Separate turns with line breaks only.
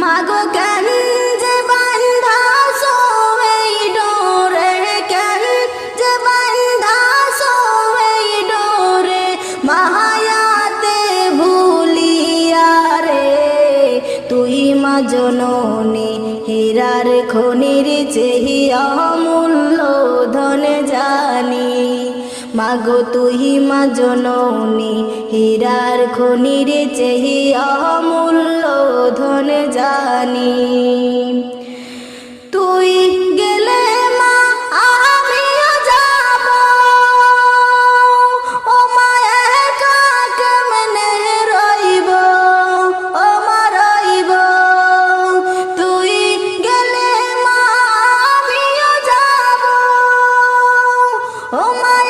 মাগো কেন যে বান্ধা সোই ডোরে? কেন যে বান্ধা সোই ডোরে? মায়াতে ভুলিয়া রে, তুই মা জননী, হীরার খনির চেহিয়া মূল্য ধন জানি। মাগো তুই মা জননী, হীরার খনির চেহি অমূল্য ধন জানি। তুই গেলে মা আমি যাব। ও মা, একা কেমনে রইব? ও মা, রইব। তুই গেলে মা আমি যাব। ও মা